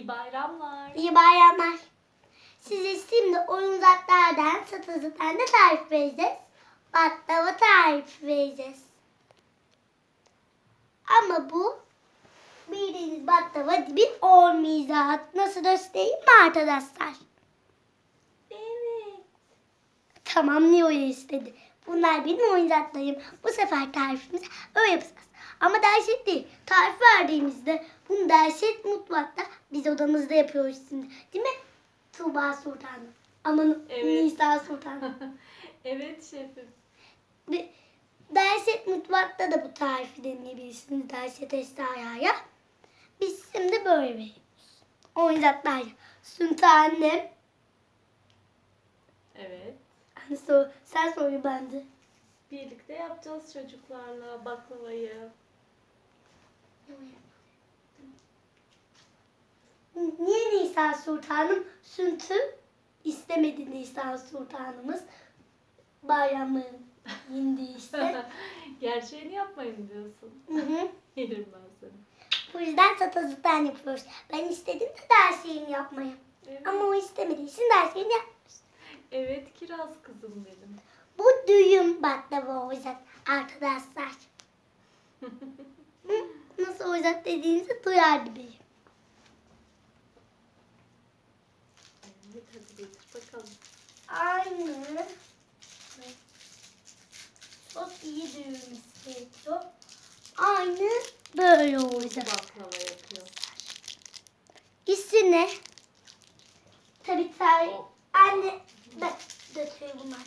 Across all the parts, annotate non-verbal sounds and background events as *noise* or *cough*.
İyi bayramlar. İyi bayramlar. Size şimdi oyuncaklardan satı zaten de tarif vereceğiz. Baklava tarif vereceğiz. Ama bu bildiğiniz baklava gibi olmayacak. Nasıl göstereyim mi arkadaşlar? Evet. Tamam niye öyle istedi? Bunlar benim oyuncaklarım. Bu sefer tarifimizi öyle yapacağız. Ama dehşet değil. Tarif verdiğimizde bunu dehşet mutfakta biz odamızda yapıyoruz şimdi. Değil mi? Tuğba Sultanım. Aman Evet. Nisa Sultanım. *laughs* evet şefim. Ve Dehşet mutfakta da bu tarifi deneyebilirsiniz. Dehşet Esra'ya. Biz şimdi böyle veriyoruz. Oyuncaklar. Sunta annem. Evet. Hani sor, sen soruyor bence. Birlikte yapacağız çocuklarla baklavayı. Niye Nisa Sultanım süntü istemedi Nisa Sultanımız? Bayramın indiyse. *laughs* Gerçeğini yapmayın diyorsun. Hı hı. *laughs* Yerim ben seni. Bu yüzden satazıktan yapıyoruz. Ben istedim de dersliğini yapmayı. Evet. Ama o istemediği için dersliğini yapmıyoruz. Evet kiraz kızım benim. Bu düğün baklava olacak arkadaşlar. *laughs* Nasıl olacak dediğinizi duyar gibiyim. Evet hadi getir bakalım. Aynı. Çok iyi düğümüz gerekiyor. Aynı böyle olacak. Baklava yapıyor. İsmi ne? Tabii tabii. Anne ben döküyor bunlar.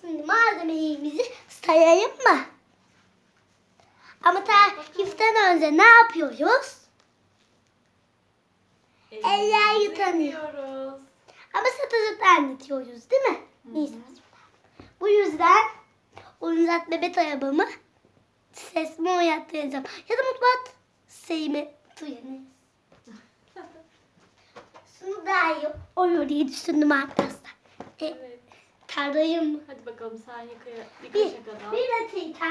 Şimdi malzemelerimizi sayayım mı? Ama tariften önce ne yapıyoruz? Eller Ellerimizi yıkanıyor. yıkıyoruz. Ama satıcıkla anlatıyoruz değil mi? Neyse. Bu yüzden oyuncak bebek arabamı sesimi oynattıracağım. Ya da mutfak şeyimi duyarız. *laughs* Şunu daha iyi olur diye düşündüm arkadaşlar. E, Evet. tarlayım? Hadi bakalım sen yıkaya, Bir, yıkaşa kadar. bir dakika.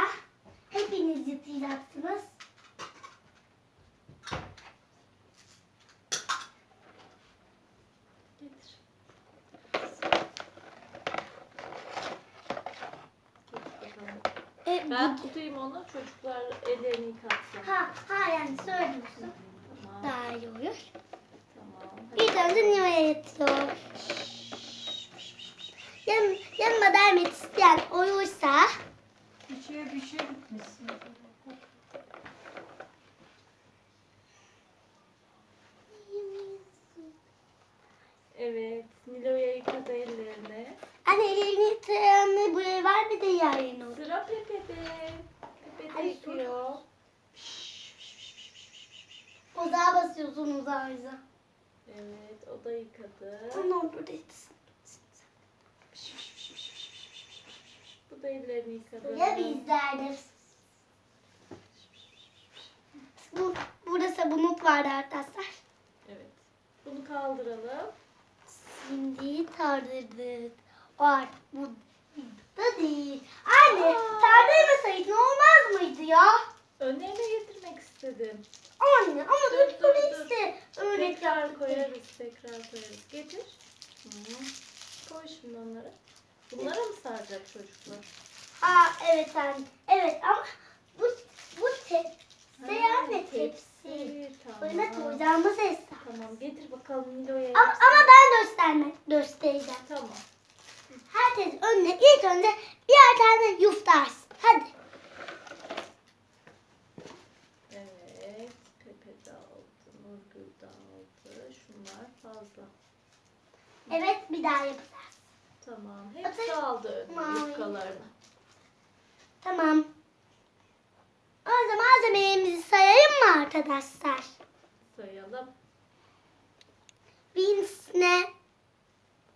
Hepiniz yıkayacaksınız. E, Ben bu- tutayım onu çocuklar ellerini yıkatsın. ha, ha yani söylüyorsun. Tamam. Daha iyi olur. Tamam. Hadi Bir önce Niva'ya yatıyor. Yan, yanıma dermek isteyen olursa Bir şey bir şey bitmişsin. Evet. Nilo'ya yıkadı ellerini. Anne elini yıkayanı buraya ver bir de yarın olur. Sıra Pepe'de. Pepe de Ay, yıkıyor. Ozağa basıyorsun uzağıza. Evet. O da yıkadı. Onu burada yıksın. Bu da ellerini yıkadı. Ya bizlerde. Bu, burada sabunluk vardı arkadaşlar. Evet. Bunu kaldıralım. Şimdi tardırdık. Artık bu da değil. Anne tardırmasaydın olmaz mıydı ya? Önlerine getirmek istedim. Anne ama Dur, dur dur, dur dur. işte. Öyle tekrar yaptık. koyarız, tekrar koyarız. Getir. Hı. Koy şimdi onları. Bunlara mı saracak çocuklar? Aa evet anne. Evet ama bu bu tepsi anne tepsi. Tamam. Böyle koyacağımız hesap. Tamam getir bakalım Nilo'ya. Ama, ama ben göstermek göstereceğim. Tamam. Herkes önüne ilk önce birer tane yuftarsın. Hadi. Evet. Pepe de aldı. Nurgül de aldı. Şunlar fazla. Evet bir daha yapacağız. Tamam. Hepsi Atayım. aldı Mavi. yufkalarını. Tamam. O zaman malzemelerimizi sayayım mı arkadaşlar? Sayalım. Beans ne?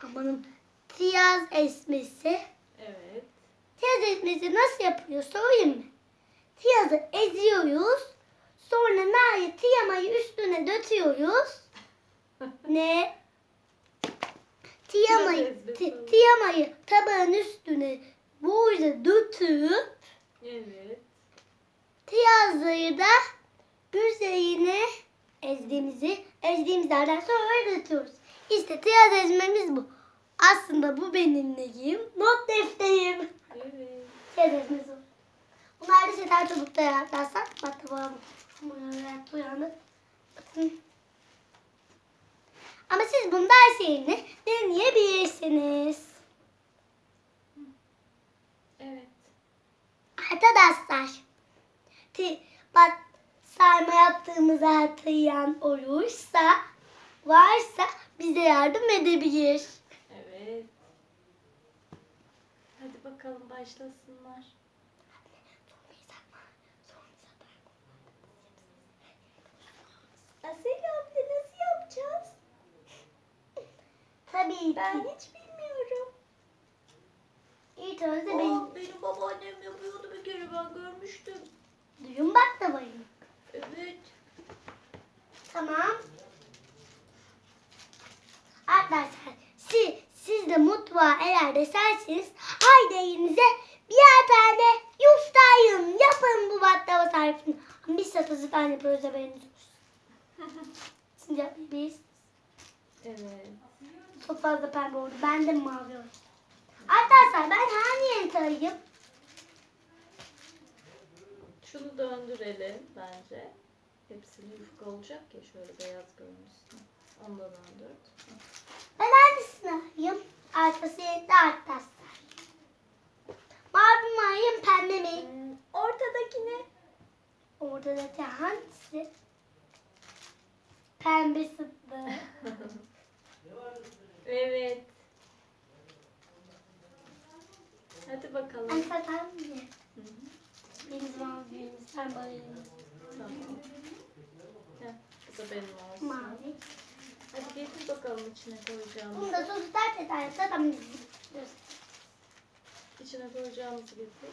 Amanım. Tiyaz esmesi. Evet. Tiyaz esmesi nasıl yapıyor söyleyeyim mi? Tiyazı eziyoruz. Sonra nari tiyamayı üstüne döküyoruz. *laughs* ne? Tiyamayı, ti- tiyamayı tabağın üstüne böyle döküp Evet. Tiyazları da üzerine ezdiğimizi ezdiğimizlerden sonra döküyoruz. İşte tiyaz ezmemiz bu. Aslında bu benim neyim? Not defterim. Evet. Tiyaz ezmesi bu. Bunlar da sefer çubukta yaklarsak. Bak tamam. Uyandı uyandı. Bakın. Ama siz bunu ders yerine deneyebilirsiniz. Evet. Arkadaşlar, bak sarma yaptığımızı hatırlayan olursa, varsa bize yardım edebilir. Evet. Hadi bakalım başlasınlar. Asel abla nasıl yapacağız? Tabii ki. Ben hiç bilmiyorum. Önce benim Aa, benim babaannem yapıyordu bir kere ben görmüştüm. duyun bak da bayım. Evet. Tamam. Arkadaşlar siz, siz de mutfağa eğer deserseniz haydi elinize birer tane yufkayın yapın bu baklava tarifini. Biz satıcı tane yapıyoruz haberiniz olsun. Siz yapabilirsiniz. Evet. Çok fazla pembe oldu. Ben de mavi oldu. Arkadaşlar ben hangi alayım? Şunu döndürelim bence. Hepsini yufka olacak ya şöyle beyaz görünsün. Onu da döndür. Ben hangisini alayım? Arkası renkli arkadaşlar. Mavi mi alayım pembe mi? Hmm, ortadakini. Ortadaki hangisi? Pembe sıktı. *laughs* evet. Hadi bakalım. Hani sakar mı? Hı hı. Birimiz mavi, birimiz pembe Tamam. Heh, bu da benim olsun. mavi. Hadi getir bakalım içine koyacağımızı. Bunu da sosu dert ederse izliyoruz. İçine koyacağımızı getir.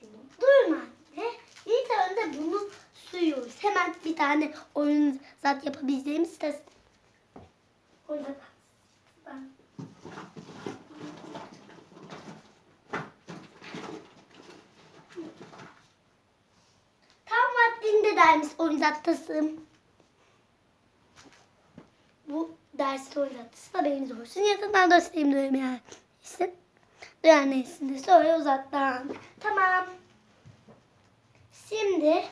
Şunu. Durun anne. İlk önce bunu suyuyoruz. Hemen bir tane oyun zat yapabileceğimiz test. Oyun Ben. Tam vaktinde dermiş oyun tasım. Bu ders oyun tatlısı da benim olsun. Yakından göstereyim diyorum yani. İşte. Duyan neysin sonra uzaktan. Tamam. Şimdi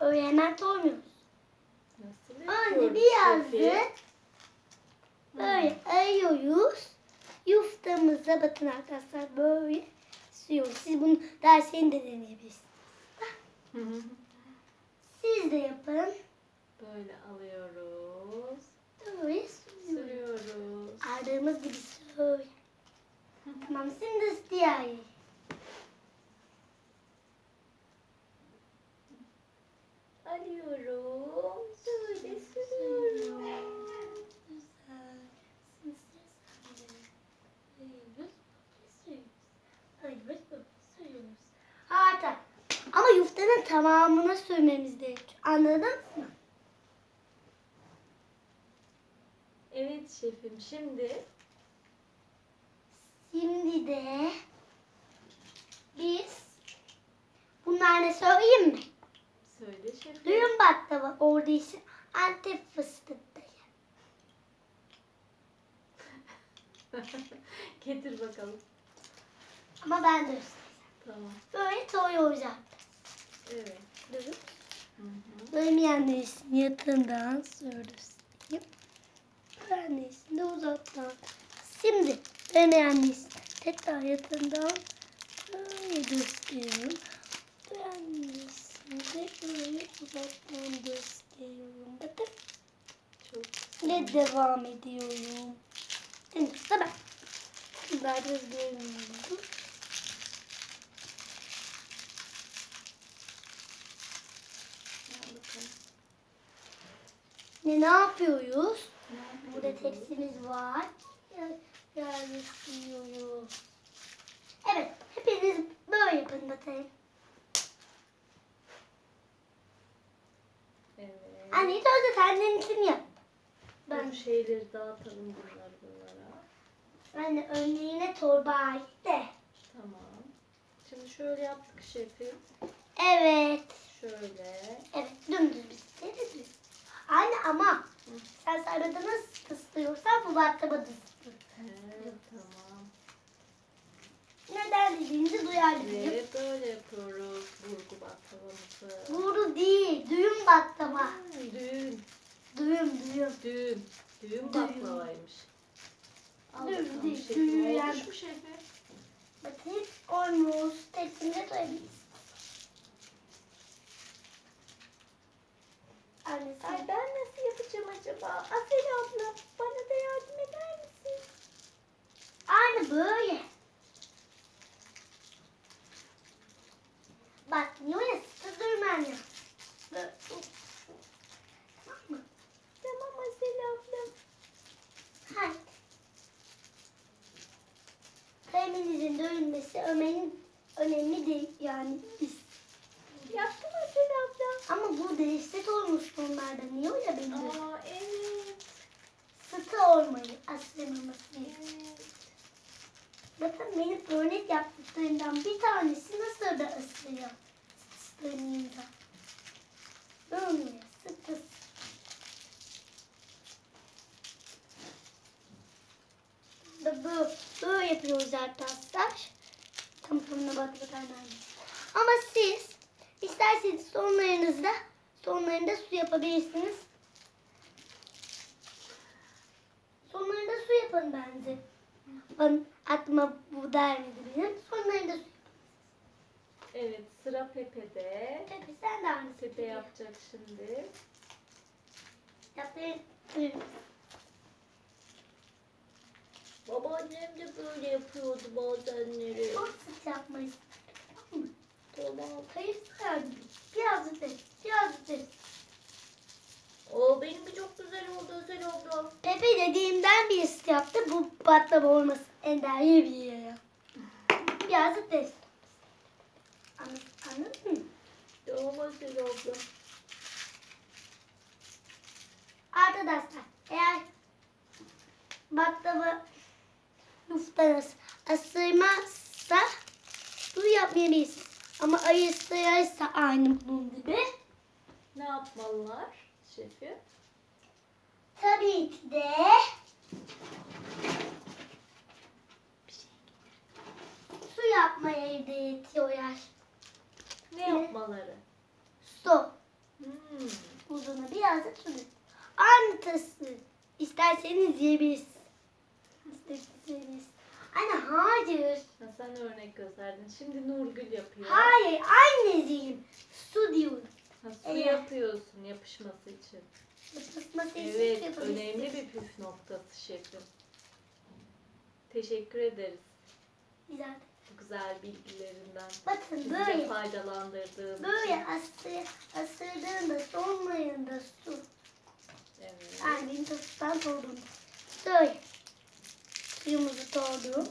öyle hemen koymuyoruz. Nasıl biraz şefi? da böyle ayıyoruz. Yufkamıza bakın arkadaşlar böyle sürüyoruz. Siz bunu derslerinde de deneyebilirsiniz. Hı hı. Siz de yapın. Böyle alıyoruz. Böyle sürüyoruz. Sürüyoruz. Aldığımız gibi sür. tamam şimdi diğer. Alıyorum. Böyle sürüyorum. Güzel. Siz de sürüyoruz. Sürüyoruz. Sürüyoruz. Sürüyoruz. Harika. Ama yuftanın tamamına sürmemiz gerekiyor. Anladın mı? Evet şefim şimdi Şimdi de biz bunlar ne söyleyeyim mi? söyle şefim. Duyun baklava orada için Antep fıstıktayı. *laughs* Getir bakalım. Ama ben de göstereceğim. Tamam. Böyle soyuyoruz Evet. Bölmeyenler için yakından söyleyeyim. Bölmeyenler de uzaktan. Şimdi bölmeyenler için tekrar yakından böyle gösteriyorum. İçin de böyle uzaktan gösteriyorum. Bakın. Ve devam ediyorum. Sıra ben. Ben de görmüyorum. Al bakalım. Ne, ne yapıyoruz? Ne Burada tepsimiz var. Yerleştiriyoruz. Evet, hepiniz böyle yapın bakayım. Evet. Anne ilk önce kendin için yap. Ben Ben şeyleri dağıtalım bunları bunlara. Anne önlüğüne torba ait de. Tamam. Şimdi şöyle yaptık şefim. Evet. Şöyle. Evet dümdüz bir site Aynı ama sen sarıda nasıl ıslıyorsan bu baklava da. Evet, tamam. Neden dediğinizi duyar değilim. Ve böyle yapıyoruz burgu baklavamızı. Vuru değil, düğün baklava. Hmm, Düğün. Düğün, düğün. Düğün. Düğün baklavaymış. Al Düğün bakalım değil, şefim. düğün. Olmuş mu şefim? Bakayım olmuş. Tepsinde koyabiliriz. Sen Ay ben nasıl yapacağım acaba? Afel abla bana da yardım eder misin? aynı böyle. Bak niye öyle sıkı durman ya. Böyle. Tamam mı? Tamam Afel abla. Haydi. Kaleminizin dövülmesi Ömer'in önemli değil yani biz. Yaptım Afel abla. Ama bu dehşet olmuş onlarda. Niye öyle benim? Aa evet. Sıkı olmayı asılmaması gerekiyor. evet. Bakın benim örnek yaptıklarımdan bir tanesi nasıl da ısırıyor. Isırınca. Böyle sıkı. Da bu böyle yapıyoruz arkadaşlar. Tam sonuna bakmadan Ama siz isterseniz sonlarınızda sonlarında su yapabilirsiniz. Sonlarında su yapın bence. Ben aklıma bu dermedi benim. Sonlarında su Evet sıra Pepe'de. Pepe sen de aynısını Pepe yapacak şimdi. Yapayım. Buyurun. Babaannem de böyle yapıyordu bazenleri. Çok sık yapmayız. Tamam mı? Hayır sen. Biraz da Biraz da Oo benimki çok güzel oldu Özel abla. Pepe dediğimden birisi yaptı. Bu baklava olmasın. Ender iyi bir yere. Biraz da test. Anladın, mı? Tamam Özel abla. Arkadaşlar eğer baklava yuftanız ısırmazsa su yapmayabilirsiniz. Ama ayı ısırırsa aynı bunun gibi. Ne yapmalılar şefim? Tabii ki de su yapmaya evde yetiyorlar. Ne yapmaları? Su. Hmm. Uzuna biraz da su. Aynı tası. İsterseniz yiyebilirsiniz. İsterseniz. Anne hayır. Ha, sen örnek gösterdin. Şimdi Nurgül yapıyor. Hayır anneciğim. Su diyorum. Ha, su Evet. yapıyorsun yapışması için. Isıtması için Evet yapabilirsiniz. önemli bir püf noktası şefim. Teşekkür ederiz Güzel. bu güzel bilgilerinden. Bakın Bizi de böyle. faydalandırdığın Böyle için. ası, asırdığında sonmayında su. Evet. Yani benim tasından doldum. Böyle. Suyumuzu doldum.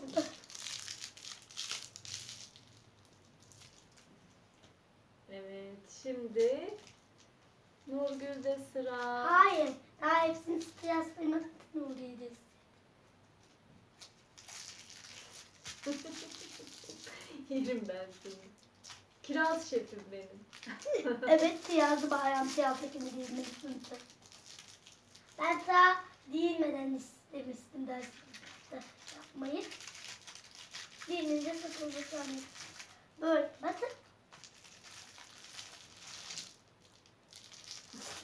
Evet şimdi Nurgül'de sıra. Hayır. Daha hepsini koymak için uğrayacağız. Yerim ben seni. Kiraz şefim benim. *laughs* evet *laughs* siyahlı bayram kıyafetimi giymek sınıfı. Ben daha değilmeden istemiştim dersimde yapmayı. Değilince sıkıldı sanırım. Böyle bakın.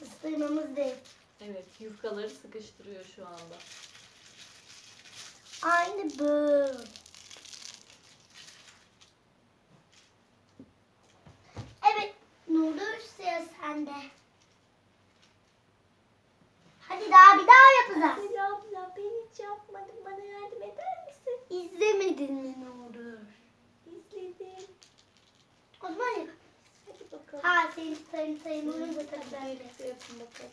Isırmamız değil. Evet yufkaları sıkıştırıyor şu anda. Aynı böyle. Evet, Nurdur sıra sende. Hadi daha bir daha yapacağız. Sela abla ben hiç yapmadım. Bana yardım misin? İzlemedin mi Nurdur? İzledim. O zaman yap. Hadi bakalım. Ha senin sayın sayın onu da tabii ben de. yapın bakalım.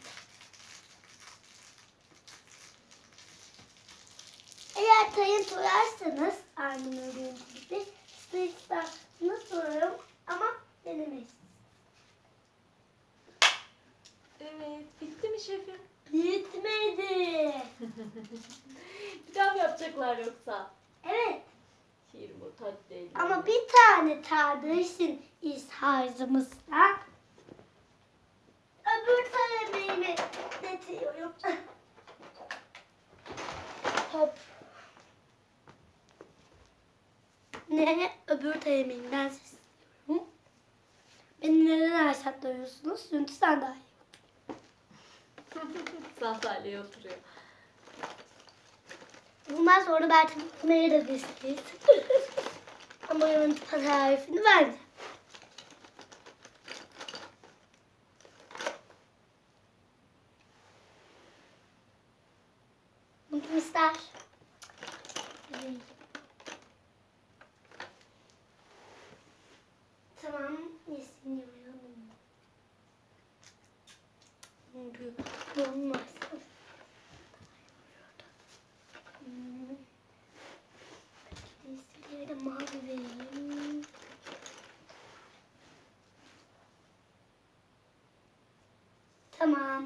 Eğer tayın sorarsanız aynı Nur'un gibi sayısını sorarım ama denemeyiz. Evet bitti mi şefim? Bitmedi. *laughs* Bir daha mı yapacaklar yoksa? Evet. Şiir bu tat değil. Ama bir tane kardeşin izharzımızda öbür talebeğimi netiyorum. Hop. Ne? Öbür talebeğimden sesliyorum. Beni neden ersaklıyorsunuz? Çünkü *laughs* sandalye. Sandalyeye oturuyor. Bundan sonra belki bunları da besleyiz. Ama onun tarifini verdi. Bunu kim ister? Tamam, yesin yiyorum. Ne oluyor? Olmaz. Hmm. Resimleri de mavi vereyim. Tamam.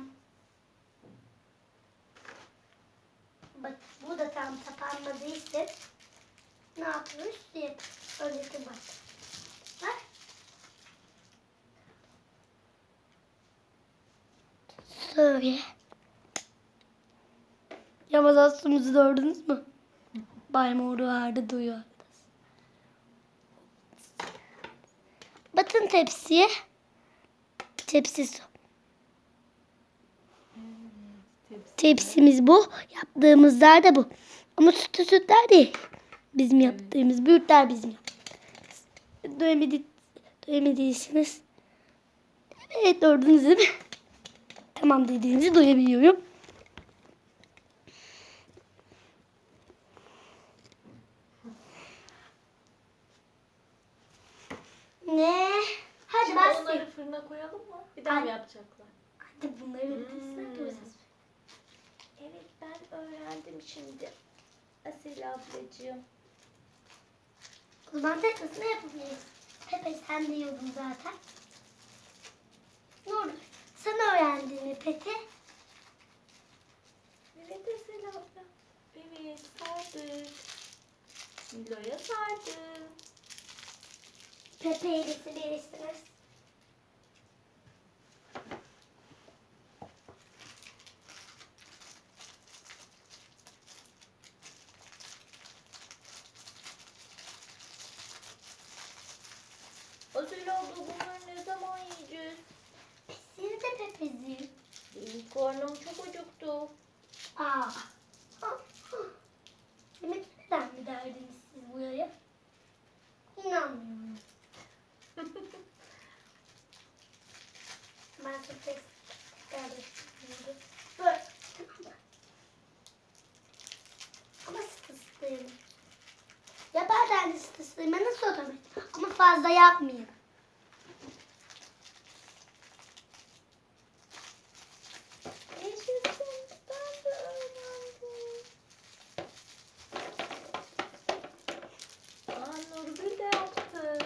Bak bu da tam kapanmadığı için ne yapıyoruz? Bir önceki bak. Bak. Söyle. Yamaz astığımızı gördünüz mü? Bay Moru vardı duyuyor. Batın tepsiye. Tepsi su. Tepsi. Tepsimiz bu. Yaptığımızlar da bu. Ama sütlü sütler değil. Bizim yaptığımız büyükler bizim yaptığımız. Dövmediyseniz. Evet gördünüz değil mi? Tamam dediğinizi duyabiliyorum. Ne? Hadi Şimdi başlayalım. onları fırına koyalım mı? Bir daha mı Ay. yapacaklar? Hadi bunları Hmm. hmm. göreceğiz. Evet ben öğrendim şimdi. Asil ablacığım. Tekrar ne yapabiliriz? Pepe sen de yiyordun zaten. Ne olur? Sen öğrendin mi peki? Evet Asil abla. Evet sardık. Nilo'ya sardık. Pepe ile Asil abla bunları ne zaman yiyeceğiz? Siz de Pepe'ciğim. Benim karnım çok acıktı. Aa. Demek neden mi derdiniz siz buraya? İnanmıyorum. ben çok tek tekrar düşünüyorum. Böyle. Tamam mı? Ama sıkı sıkıyım. Ya ben de sıkı sıkıyım. Ben nasıl otomatik? Ama fazla yapmayayım. Yaşasın. Ben de öğrendim. Aa Nurgül de yaptı.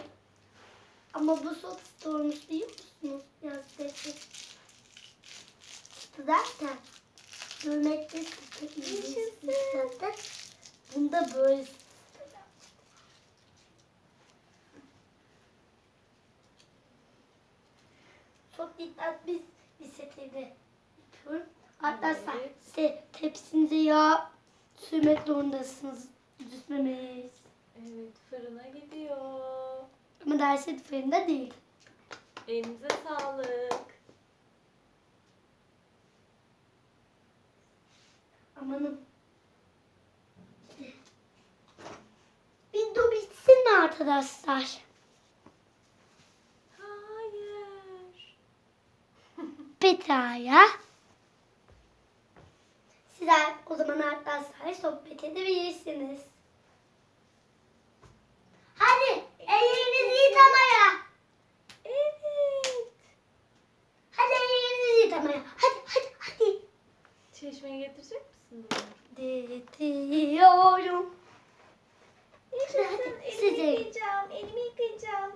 Ama bu sıkı olmuş değil musunuz? Biraz görmekte sıkı Yaşasın. zaten. Bunda böyle. Çok dikkatli bir şekilde yapıyorum. Hatta sen size tepsinize yağ sürmek zorundasınız. Düzmemeyiz. Evet fırına gidiyor. Ama dersi fırında değil. Elinize sağlık. Amanım. Video bitsin mi arkadaşlar? Hayır. *laughs* Petaya. Sizler o zaman arkadaşlar sohbet edebilirsiniz. Hadi ellerinizi yıkamaya. Evet. Hadi ellerinizi yıkamaya. Hadi hadi hadi. Çeşmeye getirecek misin? Getiriyorum. Yaşasın. Hadi, Elimi size. yıkayacağım. Elimi yıkayacağım.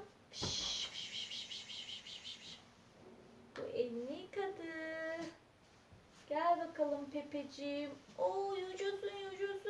Bu elini yıkadı. Gel bakalım Pepeciğim. Oo yaşasın yaşasın.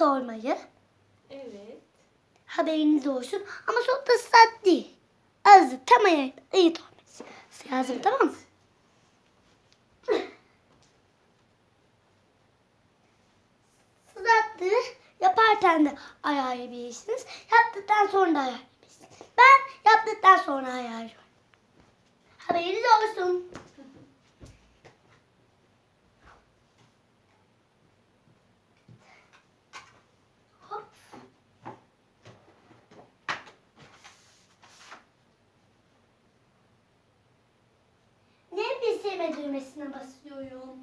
Islat olmayı. Evet. Haberiniz olsun. Ama çok da ıslat değil. Azı tam ayarında ıyıt olması lazım Evet. tamam mı? Islattı. Yaparken de ayarlayabilirsiniz. Yaptıktan sonra da ayarlayabilirsiniz. Ben yaptıktan sonra ayarlıyorum. Haberiniz olsun. Hop. Ne sevme düğmesine basıyorum.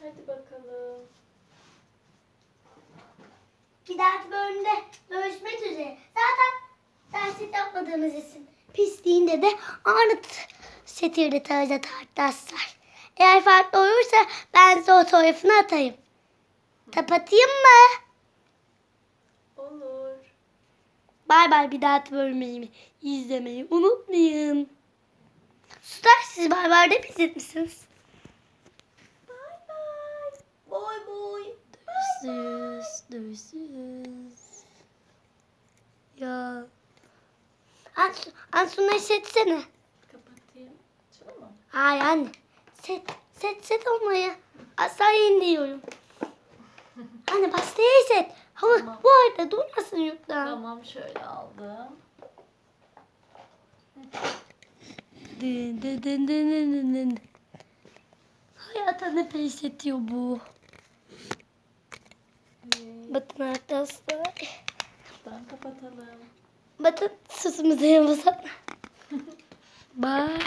Hadi bakalım. Bir dahaki bölümde görüşmek üzere. Zaten dersi yapmadığımız için pisliğinde de aynı t- setirde tarzda tartışlar. Eğer farklı olursa ben size o fotoğrafını atayım. Kapatayım mı? Olur. Bay bay bir dahaki bölümümü izlemeyi unutmayın. Sular siz bay bay demeyiz misiniz? Bay bay. Boy boy. Görüşürüz. Görüşürüz. Ya. Ansu, Ansu'na setsene. Kapatayım. Şunu mu? Hayır anne. Set, set, set olmayı. Asla diyorum. *laughs* Anne pastayı set. Ama Tamam. bu arada durmasın yurtta. Tamam şöyle aldım. Dın dın dın dın dın dın dın. Hayata ne pes ediyor bu. Evet. Bakın arkadaşlar. Buradan kapatalım. Bakın sesimize yamasana. *laughs* Bye.